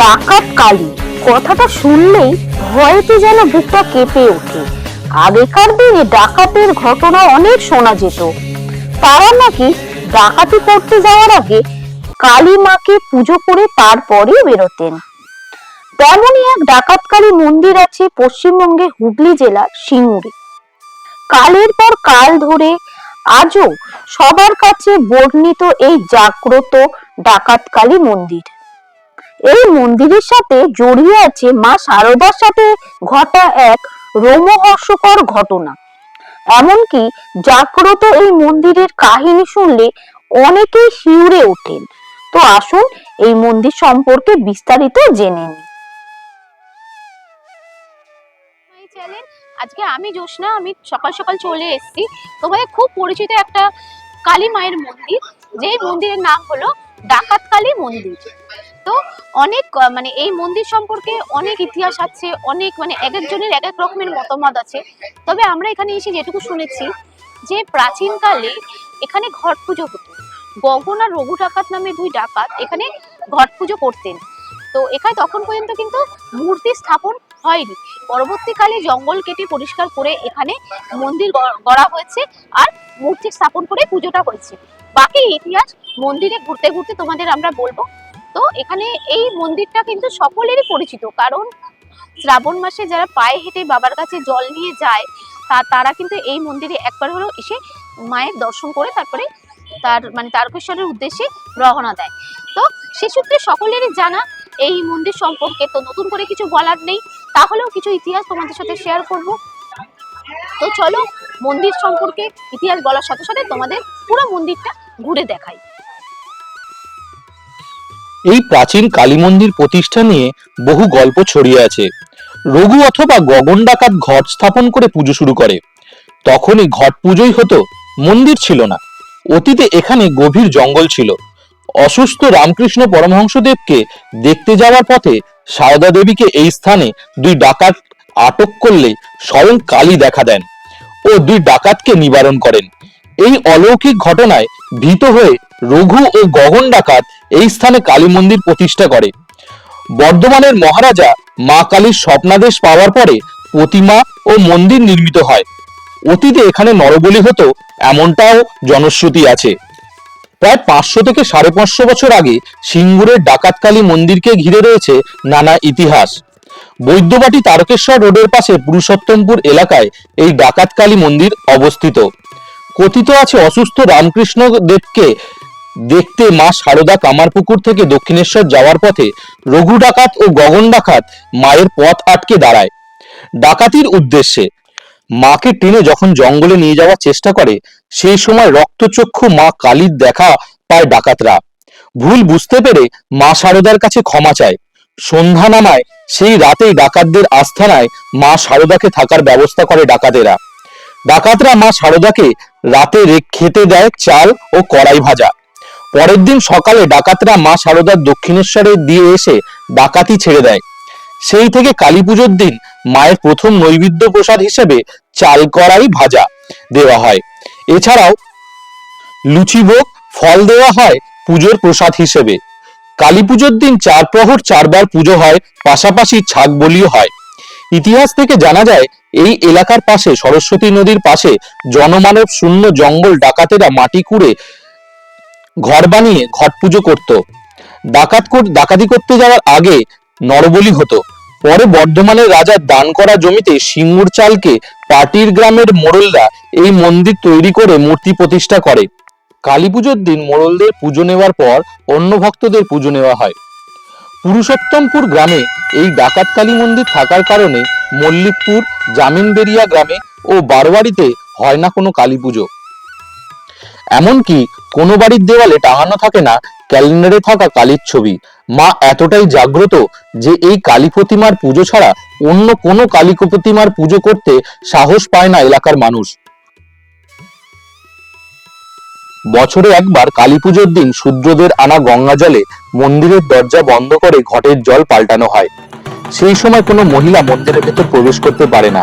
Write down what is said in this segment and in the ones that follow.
ডাকাত কালী। কথাটা শুনলেই ভয়েতে যেন বুকটা কেঁপে ওঠে। আগেকার দিনে ডাকাতের ঘটনা অনেক শোনা যেত। তারা নাকি ডাকাতি করতে যাওয়ার আগে কালী মাকে পুজো করে তারপরে বেরোতেন। তেমনই এক ডাকাতকালী মন্দির আছে পশ্চিমবঙ্গে হুগলি জেলার সিঙ্গুরে কালের পর কাল ধরে আজও সবার কাছে বর্ণিত এই জাগ্রত ডাকাতকালী মন্দির। এই মন্দিরের সাথে জড়িয়ে আছে মা শারদার সাথে ঘটা এক রোমহর্ষকর ঘটনা। এমনকি জাগ্রত এই মন্দিরের কাহিনী শুনলে অনেকেই শিউরে ওঠেন। তো আসুন এই মন্দির সম্পর্কে বিস্তারিত জেনে নিই। আজকে আমি জোসনা আমি সকাল সকাল চলে এসেছি। তোমাদের খুব পরিচিত একটা কালী মায়ের মন্দির। যেই মন্দিরের নাম হলো ডাকাত কালী মন্দির। তো অনেক মানে এই মন্দির সম্পর্কে অনেক ইতিহাস আছে, অনেক মানে এক একজনের এক এক রকমের মতামত আছে। তবে আমরা এখানে এসে যেটুকু শুনেছি যে প্রাচীনকালে এখানে ঘট পুজো হতো। গগন আর রঘু ডাকাত নামে দুই ডাকাত এখানে ঘট পুজো করতেন। তো এখানে তখন পর্যন্ত কিন্তু মূর্তি স্থাপন হয়নি। পরবর্তীকালে জঙ্গল কেটে পরিষ্কার করে এখানে মন্দির গড়া হয়েছে আর মূর্তি স্থাপন করে পুজোটা হয়েছে। বাকি ইতিহাস মন্দিরে ঘুরতে ঘুরতে তোমাদের আমরা বলব তো এখানে এই মন্দিরটা কিন্তু সকলেরই পরিচিত। কারণ শ্রাবণ মাসে যারা পায়ে হেঁটে বাবার কাছে জল নিয়ে যায়, তা তারা কিন্তু এই মন্দিরে একবার হলেও এসে মায়ের দর্শন করে তারপরে তার মানে তারকেশ্বরের উদ্দেশ্যে রওনা দেয়। তো সে সূত্রে সকলেরই জানা, এই মন্দির সম্পর্কে তো নতুন করে কিছু বলার নেই। তাহলেও কিছু ইতিহাস তোমাদের সাথে শেয়ার করব। তো চলো মন্দির সম্পর্কে ইতিহাস বলার সাথে সাথে তোমাদের পুরো মন্দিরটা ঘুরে দেখাই। এই প্রাচীন কালী মন্দির প্রতিষ্ঠা নিয়ে বহু গল্প ছড়িয়ে আছে। রঘু অথবা গগন ডাকাত ঘট স্থাপন করে পুজো শুরু করে। তখনই ঘট পুজোই হতো, মন্দির ছিল না। অতীতে এখানে গভীর জঙ্গল ছিল। অসুস্থ রামকৃষ্ণ পরমহংসদেবকে দেখতে যাওয়ার পথে সারদা দেবীকে এই স্থানে দুই ডাকাত আটক করলে স্বয়ং কালী দেখা দেন ও দুই ডাকাতকে নিবারণ করেন। এই অলৌকিক ঘটনায় ভীত হয়ে রঘু ও গগন ডাকাত এই স্থানে কালী মন্দির প্রতিষ্ঠা করে। বর্ধমানের মহারাজা মা কালীর স্বপ্নাদেশ পাওয়ার পরে প্রতিমা ও মন্দির নির্মিত হয়। অতীতে এখানে নরবলি হতো এমনটাও জনশ্রুতি আছে। প্রায় পাঁচশো থেকে সাড়ে পাঁচশো বছর আগে সিঙ্গুরের ডাকাতকালী মন্দিরকে ঘিরে রয়েছে নানা ইতিহাস। বৈদ্যবাটি তারকেশ্বর রোডের পাশে পুরুষোত্তমপুর এলাকায় এই ডাকাতকালী মন্দির অবস্থিত। কথিত আছে, অসুস্থ রামকৃষ্ণ দেবকে দেখতে মা সারদা কামারপুকুর থেকে দক্ষিণেশ্বর যাওয়ার পথে রঘু ডাকাত ও গগন ডাকাত মায়ের পথ আটকে দাঁড়ায়। ডাকাতির উদ্দেশ্যে মাকে টেনে যখন জঙ্গলে নিয়ে যাওয়ার চেষ্টা করে, সেই সময় রক্তচক্ষু মা কালীর দেখা পায় ডাকাতরা। ভুল বুঝতে পেরে মা সারদার কাছে ক্ষমা চায়। সন্ধ্যা নামায়, সেই রাতেই ডাকাতদের আস্থানায় মা সারদাকে থাকার ব্যবস্থা করে ডাকাতেরা। ডাকাতরা মা সারদাকে রাতে খেতে দেয় চাল ও কড়াই ভাজা। পরের দিন সকালে ডাকাতরা মা সারদার দক্ষিণেশ্বরে দিয়ে এসে ডাকাতি ছেড়ে দেয়। সেই থেকে কালী পুজোর দিন মায়ের প্রথম নৈবেদ্য প্রসাদ হিসেবে চাল কড়াই ভাজা দেওয়া হয়। এছাড়াও লুচি ভোগ, ফল দেওয়া হয় পুজোর প্রসাদ হিসেবে। কালী পুজোর দিন চার প্রহর চারবার পুজো হয়, পাশাপাশি ছাগ বলিও হয়। ইতিহাস থেকে জানা যায় এই এলাকার পাশে, সরস্বতী নদীর পাশে জনমানব শূন্য জঙ্গল ডাকাতেরা মাটি কুড়ে ঘর বানিয়ে ঘট পুজো করত। ডাকাত ডাকাতি করতে যাওয়ার আগে নরবলি হতো। পরে বর্ধমানের রাজার দান করা জমিতে সিঙ্গুর চালকে পাটির গ্রামের মোড়লরা এই মন্দির তৈরি করে মূর্তি প্রতিষ্ঠা করে। কালী পুজোর দিন মোড়লদের পুজো নেওয়ার পর অন্য ভক্তদের পুজো নেওয়া হয়। পুরুষোত্তমপুর গ্রামে এই ডাকাত কালী মন্দির থাকার কারণে মল্লিকপুর, জামিনবেরিয়া গ্রামে ও বারোয়ারিতে হয় না কোনো কালী পুজো। এমনকি কোনো বাড়ির দেওয়ালে টাঙানো থাকে না ক্যালেন্ডারে থাকা কালীর ছবি। মা এতটাই জাগ্রত যে এই কালী প্রতিমার পুজো ছাড়া অন্য কোনো কালী প্রতিমার পুজো করতে সাহস পায় না এলাকার মানুষ। বছরে একবার কালী পুজোর দিন শূদ্রদের আনা গঙ্গা জলে মন্দিরের দরজা বন্ধ করে ঘটের জল পাল্টানো হয়। সেই সময় কোনো মহিলা মন্দিরের ভেতর প্রবেশ করতে পারে না।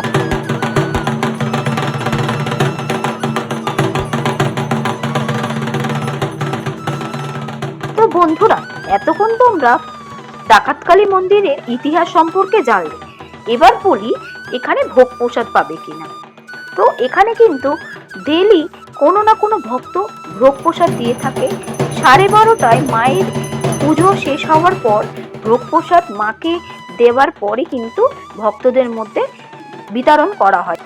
তো বন্ধুরা, এতক্ষণ তোমরা ডাকাতকালী মন্দিরের ইতিহাস সম্পর্কে জানলে। এবার বলি, এখানে ভোগ প্রসাদ পাবে কিনা। তো এখানে কিন্তু ডেলি কোনো না কোনো ভক্ত ভোগ প্রসাদ দিয়ে থাকে। সাড়ে বারোটায় মায়ের পুজো শেষ হওয়ার পর ভোগ প্রসাদ মাকে দেওয়ার পরে কিন্তু ভক্তদের মধ্যে বিতরণ করা হয়।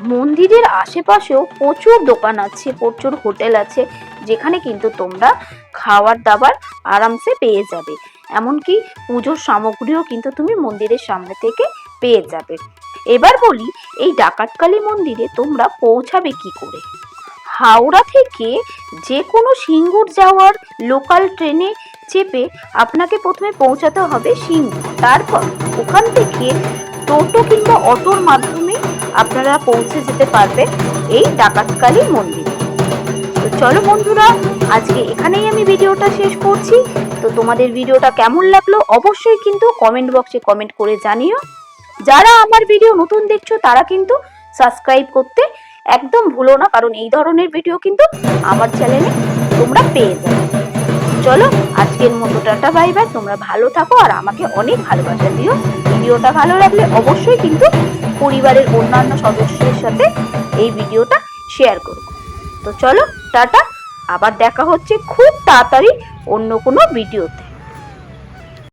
মন্দিরের আশেপাশেও প্রচুর দোকান আছে, প্রচুর হোটেল আছে, যেখানে কিন্তু তোমরা খাবার দাবার আরামসে পেয়ে যাবে। এমনকি পুজোর সামগ্রীও কিন্তু তুমি মন্দিরের সামনে থেকে পেয়ে যাবে। এবার বলি, এই ডাকাতকালী মন্দিরে তোমরা পৌঁছাবে কি করে? হাওড়া থেকে যে কোনো সিঙ্গুর যাওয়ার লোকাল ট্রেনে চেপে আপনাকে প্রথমে পৌঁছাতে হবে সিঙ্গুর তারপর ওখান থেকে টোটো কিংবা অটোর মাধ্যমে আপনারা পৌঁছে যেতে পারবেন এই ডাকাতকালী মন্দিরে। তো চলো বন্ধুরা, আজকে এখানেই আমি ভিডিওটা শেষ করছি। তো তোমাদের ভিডিওটা কেমন লাগল অবশ্যই কিন্তু কমেন্ট বক্সে কমেন্ট করে জানিও। যারা আমার ভিডিও নতুন দেখছ, তারা কিন্তু সাবস্ক্রাইব করতে একদম ভুলো না, কারণ এই ধরনের ভিডিও কিন্তু আমার চ্যানেলে তোমরা পেয়ে যাবে। চলো, আজকের মতো টাটা বাই বাই, তোমরা ভালো থাকো আর আমাকে অনেক ভালোবাসা দিও। ভিডিওটা ভালো লাগলে অবশ্যই কিন্তু পরিবারের অন্যান্য সদস্যদের সাথে এই ভিডিওটা শেয়ার করো। তো চলো, টাটা, আবার দেখা হচ্ছে খুব তাড়াতাড়ি অন্য কোনো ভিডিওতে।